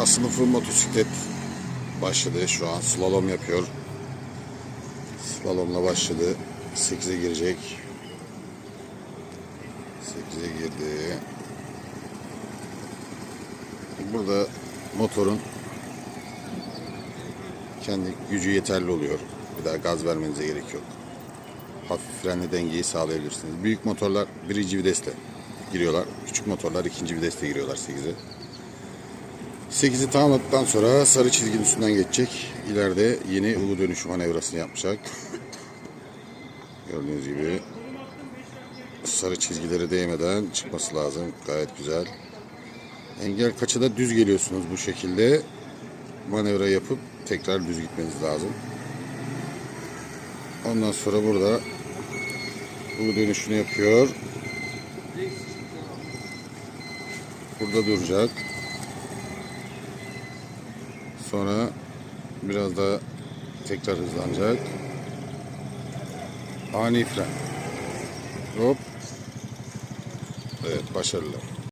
A sınıfı motosiklet başladı şu an. Slalom yapıyor. Slalomla başladı. 8'e girecek. 8'e girdi. Burada motorun kendi gücü yeterli oluyor. Bir daha gaz vermenize gerek yok. Hafif frenle dengeyi sağlayabilirsiniz. Büyük motorlar birinci vitesle giriyorlar. Küçük motorlar ikinci vitesle giriyorlar 8'e. 8'i tamamladıktan sonra sarı çizginin üstünden geçecek. İleride yeni U dönüşü manevrasını yapacak. Gördüğünüz gibi sarı çizgileri değmeden çıkması lazım. Gayet güzel. Engel kaçıda düz geliyorsunuz bu şekilde. Manevra yapıp tekrar düz gitmeniz lazım. Ondan sonra burada U dönüşünü yapıyor. Burada duracak. Sonra biraz daha tekrar hızlanacak. Ani fren. Hop. Evet başarılı.